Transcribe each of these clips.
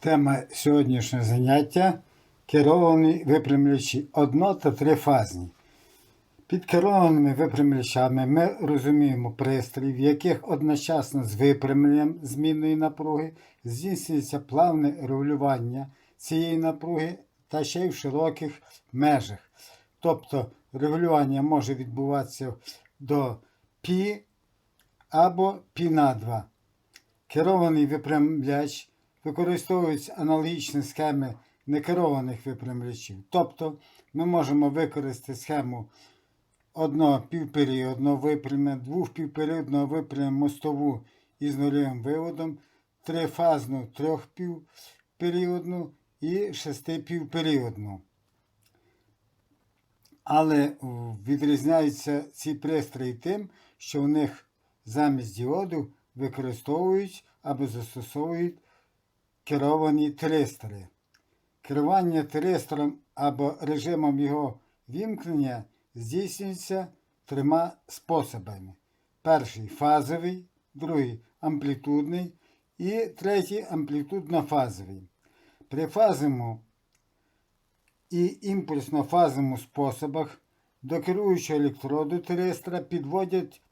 Тема сьогоднішнього заняття керовані випрямлячі одно- та трифазні. Під керованими випрямлячами ми розуміємо пристрій, в яких одночасно з випрямленням змінної напруги здійснюється плавне регулювання цієї напруги та ще й в широких межах. Тобто регулювання може відбуватися до π або π на 2. Керований випрямляч використовують аналогічні схеми некерованих випрямлячів. Тобто ми можемо використати схему одного півперіодного випрямлення, двох півперіодного випрямлення мостову із нульовим виводом, трифазну трьохпівперіодну і шестипівперіодну. Але відрізняються ці пристрої тим, що в них замість діоду використовують або застосовують керовані тристори. Керування тристором або режимом його вімкнення здійснюється трьома способами. Перший фазовий, другий амплітудний і третій амплітудно-фазовий. При фазовому і імпульсно-фазовому способах до керуючого електроду тристора підводять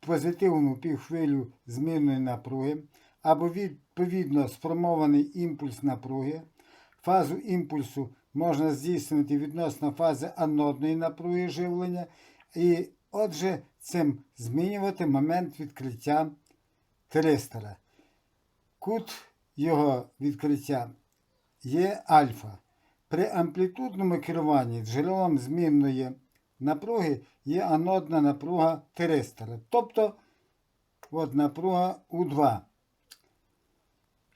позитивну півхвилю змінної напруги або відповідно сформований імпульс напруги. Фазу імпульсу можна здійснити відносно фази анодної напруги живлення, і отже, цим змінювати момент відкриття тристора. Кут його відкриття є альфа. При амплітудному керуванні джерелом змінної напруги є анодна напруга тиристора. Тобто от напруга У2,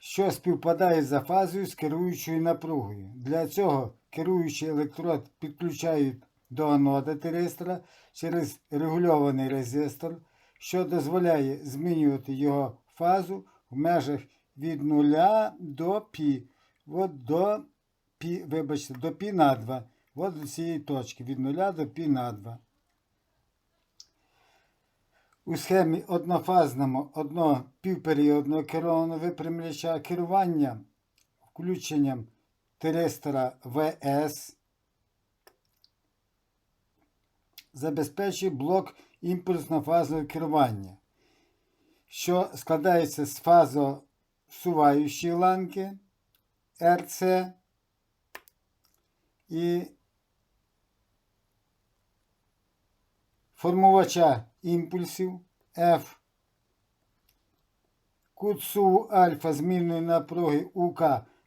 що співпадає за фазою з керуючою напругою. Для цього керуючий електрод підключають до анода тиристора через регульований резистор, що дозволяє змінювати його фазу в межах від 0 до π. От до π, вибачте, до π на 2. От до цієї точки від 0 до π на 2. У схемі однофазному одного півперіодного керованого випрямляча керування включенням тиристора ВС забезпечує блок імпульсно-фазового керування, що складається з фазосуваючої ланки РЦ і формувача імпульсів F. Кут суву альфа змінної напруги УК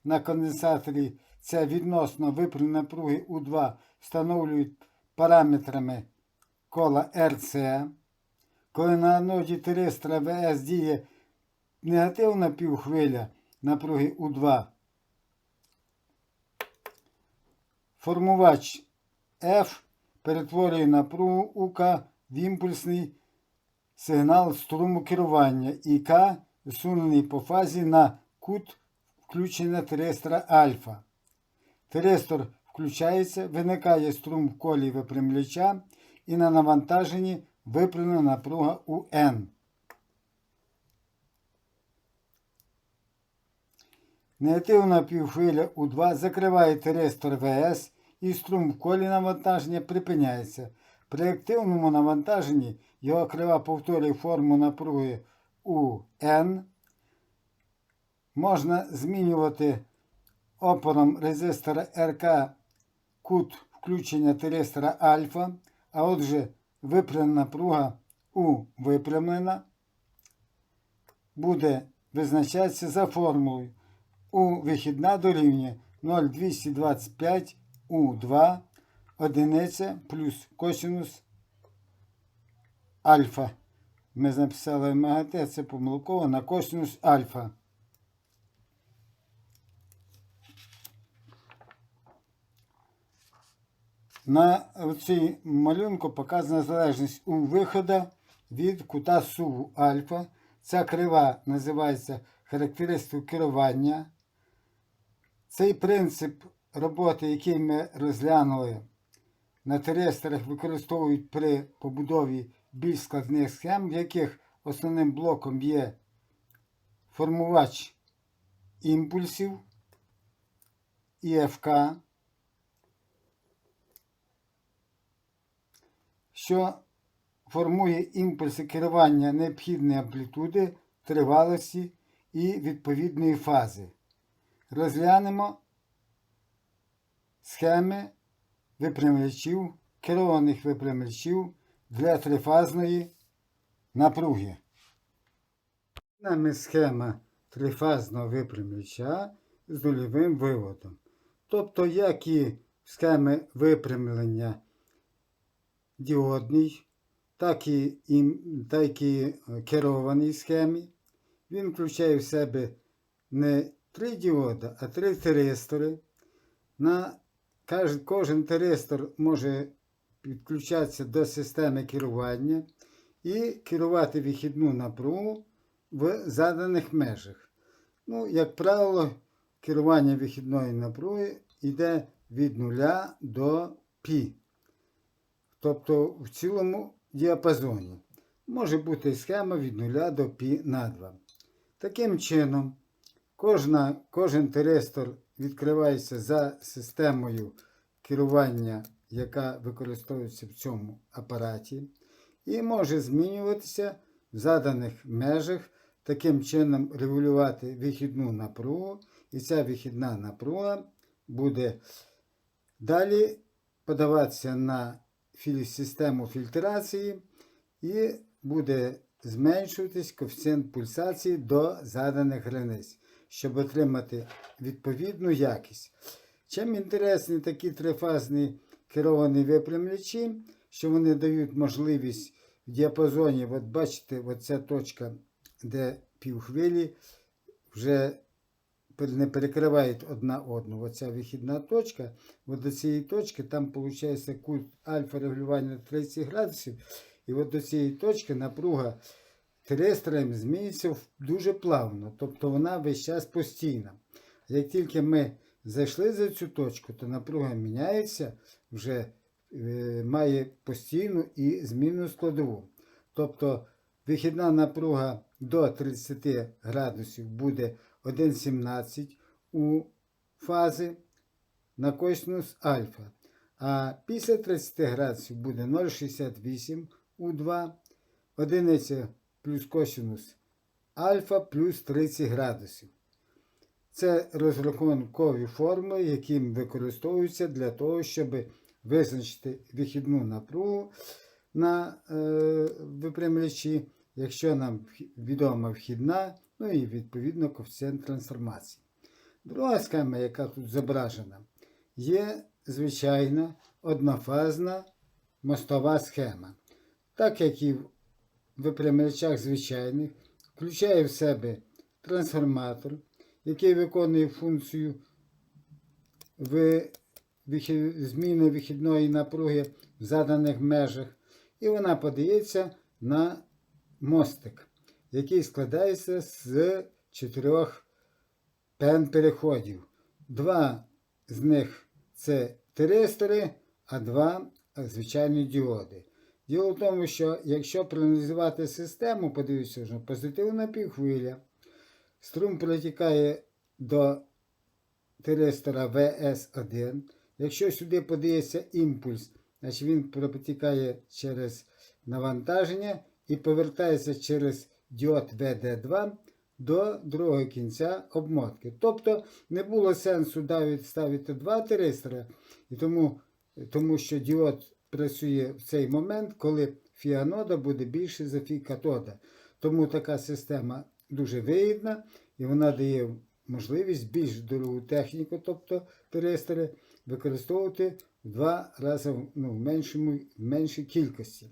на конденсаторі це відносно випрямленої напруги У2 встановлюють параметрами кола РЦ. Коли на аноді тиристора ВС діє негативна півхвиля напруги У2, формувач F перетворює напругу УК в імпульсний сигнал струму керування і К зсунений по фазі на кут включення тиристора альфа. Тиристор включається, виникає струм в колі випрямляча і на навантаженні випрямлена напруга УН. Негативна півхвиля У2 закриває тиристор ВС і струм в колі навантаження припиняється. При активному навантаженні його крива повторює форму напруги УН. Можна змінювати опором резистора РК кут включення тиристора альфа, а отже випрямлена напруга У випрямлена буде визначатися за формулою У вихідна дорівнює 0,225 У2 одиниця плюс косинус альфа. Ми записали МАГТ, це помилково на косинус альфа. На цій малюнку показана залежність у виходу від кута суву альфа. Ця крива називається характеристикою керування. Цей принцип роботи, який ми розглянули на теристорах, використовують при побудові більш складних схем, в яких основним блоком є формувач імпульсів ІФК, що формує імпульси керування необхідної амплітуди, тривалості і відповідної фази. Розглянемо схеми випрямлячів, керованих випрямлячів для трифазної напруги. Нами схема трифазного випрямляча з нульовим виводом. Тобто, як і схеми випрямлення діодний, так і, так і е, керованій схемі. Він включає в себе не три діода, а три теристори. На кожен теристор може підключатися до системи керування і керувати вихідну напругу в заданих межах. Ну, як правило, керування вихідної напруги йде від 0 до π. Тобто в цілому діапазоні. Може бути схема від 0 до π на 2. Таким чином, кожна, кожен теристор відкривається за системою керування, яка використовується в цьому апараті, і може змінюватися в заданих межах, таким чином регулювати вихідну напругу, і ця вихідна напруга буде далі подаватися на систему фільтрації і буде зменшуватись коефіцієнт пульсації до заданих границь, щоб отримати відповідну якість. Чим інтересні такі трифазні керовані випрямлячі, що вони дають можливість в діапазоні, от бачите, оця точка, де півхвилі, вже не перекривають одна одну. Оця вихідна точка, от до цієї точки там виходить кут альфа регулювання 30 градусів. І от до цієї точки напруга терестроєм змінюється дуже плавно, тобто вона весь час постійна. Як тільки ми зайшли за цю точку, то напруга міняється, вже е, має постійну і змінну складову. Тобто вихідна напруга до 30 градусів буде 1,17 у фази на косинус альфа. А після 30 градусів буде 0,68 у 2, одиниця плюс косинус альфа плюс 30 градусів. Це розрахункові формули, які використовуються для того, щоб визначити вихідну напругу на е, випрямлячі, якщо нам відома вхідна, ну і відповідно коефіцієнт трансформації. Друга схема, яка тут зображена, є звичайна однофазна мостова схема. Так як і в випрямлячах звичайних, включає в себе трансформатор, який виконує функцію зміни вихідної напруги в заданих межах, і вона подається на мостик, який складається з чотирьох пен переходів. Два з них це теристори, а два звичайні діоди. Діло в тому, що якщо проаналізувати систему, подивіться, що позитивна півхвиля, струм протікає до теристора VS1. Якщо сюди подається імпульс, значить він протікає через навантаження і повертається через діод VD2 до другого кінця обмотки. Тобто не було сенсу ставити два теристора, і тому, тому що діод працює в цей момент, коли фіанода буде більше за фі катода. Тому така система дуже вигідна і вона дає можливість більш дорогу техніку, тобто теристори, використовувати в два рази ну, в, меншому, в меншій кількості.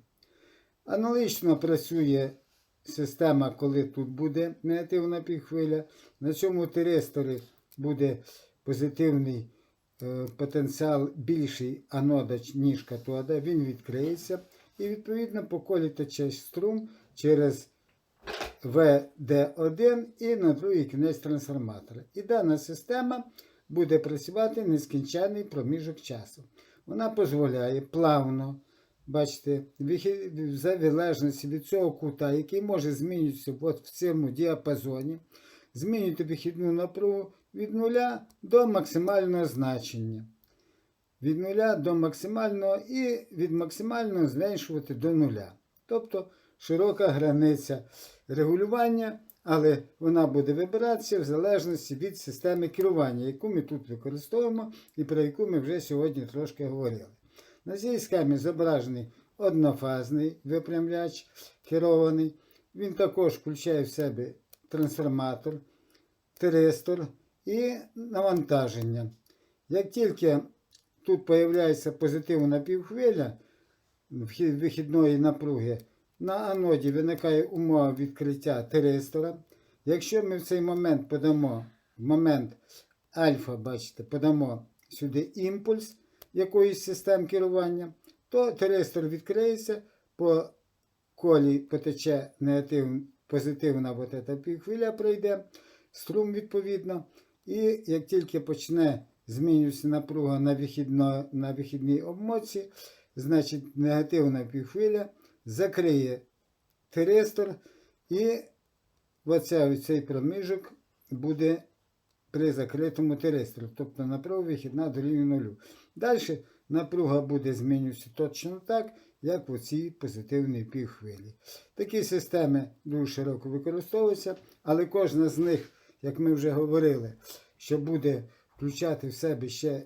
Аналогічно працює система, коли тут буде негативна півхвиля. На цьому теристорі буде позитивний потенціал більший анода, ніж катода. Він відкриється. І відповідно по колі тече струм через VD1 і на другий кінець трансформатора. І дана система буде працювати нескінченний проміжок часу. Вона дозволяє плавно, бачите, в залежності від цього кута, який може змінюватися от в цьому діапазоні, змінювати вихідну напругу від 0 до максимального значення. Від нуля до максимального і від максимального зменшувати до нуля. Тобто широка границя регулювання, але вона буде вибиратися в залежності від системи керування, яку ми тут використовуємо і про яку ми вже сьогодні трошки говорили. На цій схемі зображений однофазний випрямляч керований. Він також включає в себе трансформатор, тиристор і навантаження. Як тільки тут з'являється позитивна півхвиля вихідної напруги, на аноді виникає умова відкриття тиристора. Якщо ми в цей момент подамо, в момент альфа, бачите, подамо сюди імпульс якоїсь систем керування, то тиристор відкриється, по колі потече негатив, позитивна вот півхвиля пройде, струм відповідно. І як тільки почне змінюватися напруга на, вихідно, на вихідній обмотці, значить негативна півхвиля закриє тиристор і цей проміжок буде при закритому тиристорі, тобто напруга вихідна дорівнює нулю. Далі напруга буде змінюватися точно так, як в цій позитивній півхвилі. Такі системи дуже широко використовуються, але кожна з них, як ми вже говорили, що буде включати в себе ще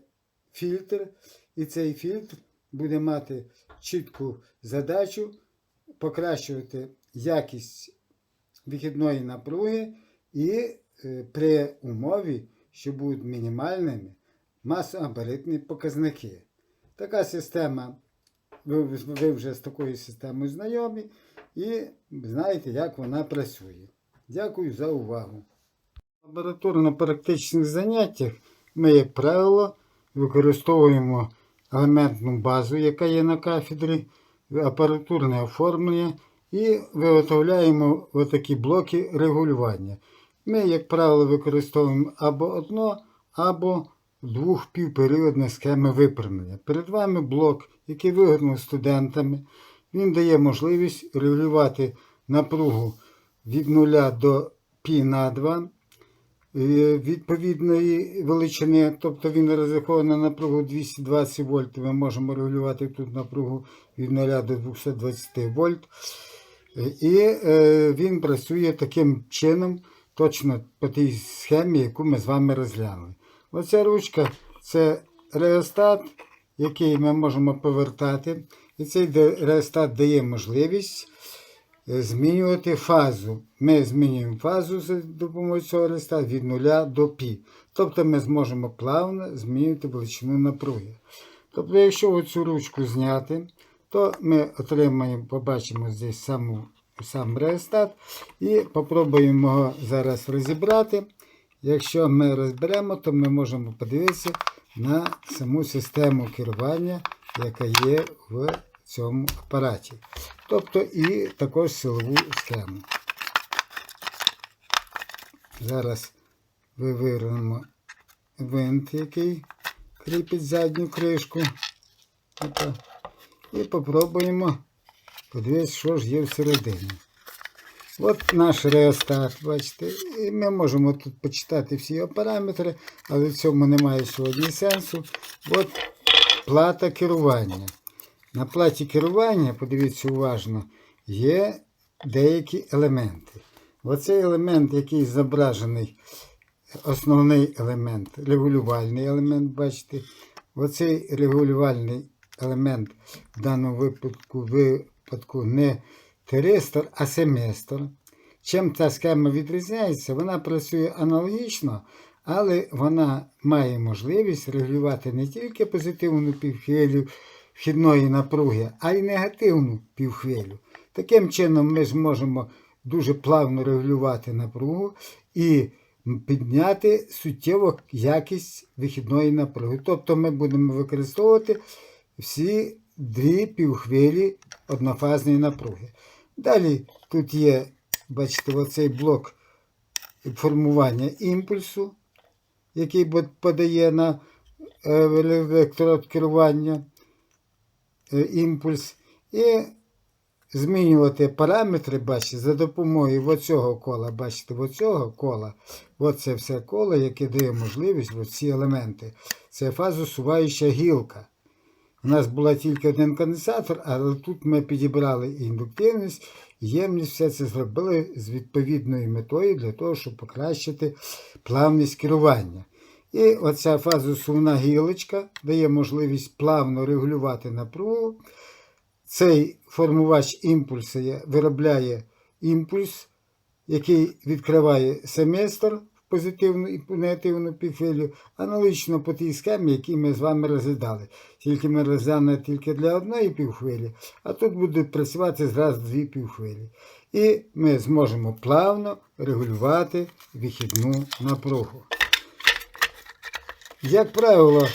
фільтр, і цей фільтр буде мати чітку задачу покращувати якість вихідної напруги і е, при умові, що будуть мінімальними масогабаритні показники. Така система, ви вже з такою системою знайомі і знаєте, як вона працює. Дякую за увагу. Лабораторно-практичних заняттях ми, як правило, використовуємо елементну базу, яка є на кафедрі, апаратурне оформлення і виготовляємо отакі блоки регулювання. Ми, як правило, використовуємо або одно, або двохпівперіодні схеми випрямлення. Перед вами блок, який виготовлений студентами. Він дає можливість регулювати напругу від 0 до π на 2 е, відповідної величини, тобто він розрахований на напругу 220 вольт. Ми можемо регулювати тут напругу від 0 до 220 вольт. Е, І е, він працює таким чином, точно по тій схемі, яку ми з вами розглянули. Оця ручка це реостат, який ми можемо повертати. І цей реостат дає можливість е, змінювати фазу. Ми змінюємо фазу за допомогою цього реостату від 0 до π. Тобто ми зможемо плавно змінювати величину напруги. Тобто, якщо оцю ручку зняти, то ми отримаємо, побачимо здесь саму, сам реостат і попробуємо його зараз розібрати. Якщо ми розберемо, то ми можемо подивитися на саму систему керування, яка є в цьому апараті. Тобто і також силову схему. Зараз вивернемо винт, який кріпить задню кришку. І попробуємо подивитися, що ж є всередині. От наш реостат, бачите, і ми можемо тут почитати всі його параметри, але в цьому немає сьогодні сенсу. От плата керування. На платі керування, подивіться уважно, є деякі елементи. Оцей елемент, який зображений, основний елемент, регулювальний елемент, бачите, оцей регулювальний елемент в даному випадку, випадку не тиристор, а семестр. Чим та схема відрізняється, вона працює аналогічно, але вона має можливість регулювати не тільки позитивну півхвилю вхідної напруги, а й негативну півхвилю. Таким чином ми зможемо дуже плавно регулювати напругу і підняти суттєво якість вихідної напруги. Тобто ми будемо використовувати всі дві півхвилі однофазної напруги. Далі тут є, бачите, оцей блок формування імпульсу, який подає на е, електрод керування е, імпульс. І змінювати параметри, бачите, за допомогою оцього кола, бачите, оцього кола, оце все коло, яке дає можливість, оці елементи. Це фазосуваюча гілка. У нас була тільки один конденсатор, але тут ми підібрали індуктивність, і ємність, все це зробили з відповідною метою для того, щоб покращити плавність керування. І оця фазосувна гілочка дає можливість плавно регулювати напругу. Цей формувач імпульсу виробляє імпульс, який відкриває семестр в позитивну і негативну півхвилю, аналогічно по тій схемі, які ми з вами розглядали. Тільки ми розглянули тільки для одної півхвилі, а тут будуть працювати зразу дві півхвилі. І ми зможемо плавно регулювати вихідну напругу. Як правило,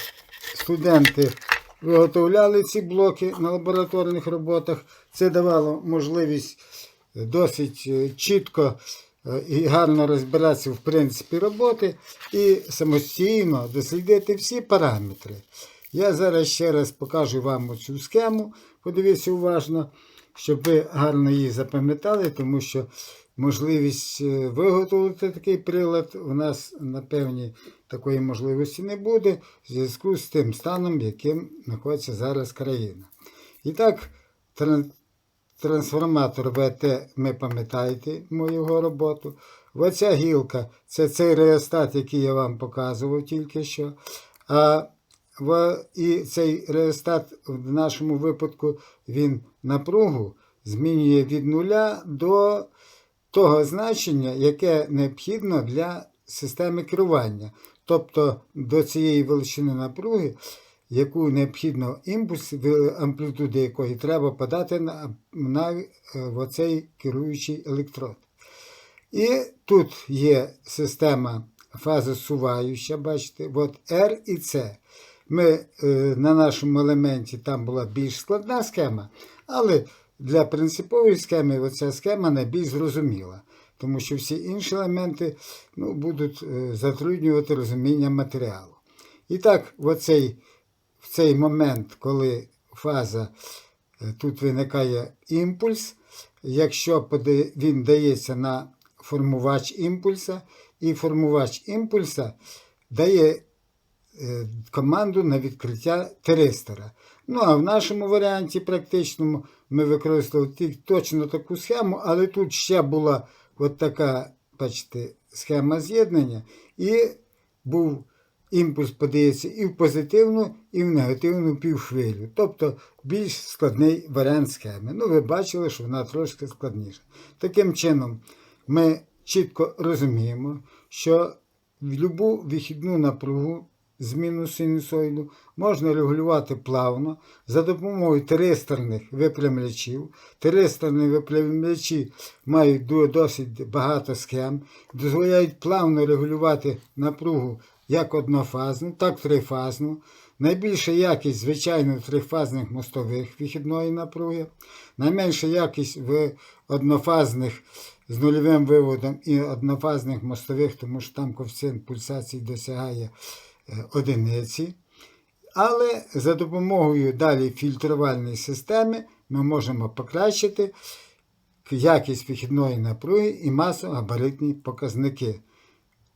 студенти виготовляли ці блоки на лабораторних роботах. Це давало можливість досить е, чітко е, і гарно розбиратися в принципі роботи і самостійно дослідити всі параметри. Я зараз ще раз покажу вам цю схему. Подивіться уважно, щоб ви гарно її запам'ятали, тому що можливість е, виготовити такий прилад у нас, напевні, такої можливості не буде в зв'язку з тим станом, яким знаходиться зараз країна. І так, трансформатор ВТ, ми пам'ятаєте мою його роботу. Оця гілка це цей реостат, який я вам показував тільки що. А і цей реостат в нашому випадку він напругу змінює від нуля до того значення, яке необхідно для системи керування. Тобто до цієї величини напруги, яку необхідно імпульс, амплітуди якої треба подати на, на е, оцей керуючий електрод. І тут є система фазосуваюча, бачите, от R і C. Ми е, на нашому елементі там була більш складна схема, але для принципової схеми оця схема найбільш зрозуміла, тому що всі інші елементи ну, будуть е, затруднювати розуміння матеріалу. І так, в оцей, в цей момент, коли фаза е, тут виникає імпульс, якщо він дається на формувач імпульса, і формувач імпульса дає е, команду на відкриття теристора. Ну, а в нашому варіанті практичному ми використовували точно таку схему, але тут ще була от така, бачите, схема з'єднання, і був імпульс подається і в позитивну, і в негативну півхвилю. Тобто більш складний варіант схеми. Ну, ви бачили, що вона трошки складніша. Таким чином, ми чітко розуміємо, що в будь-яку вихідну напругу зміну синусоїду можна регулювати плавно за допомогою тристорних випрямлячів. Тристорні випрямлячі мають досить багато схем, дозволяють плавно регулювати напругу як однофазну, так трифазну. Найбільша якість, звичайно, трифазних мостових вихідної напруги, найменша якість в однофазних з нульовим виводом і однофазних мостових, тому що там коефіцієнт пульсації досягає одиниці. Але за допомогою далі фільтрувальної системи ми можемо покращити якість вихідної напруги і масово-габаритні показники.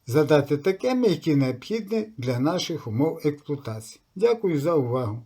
Задати такими, які необхідні для наших умов експлуатації. Дякую за увагу!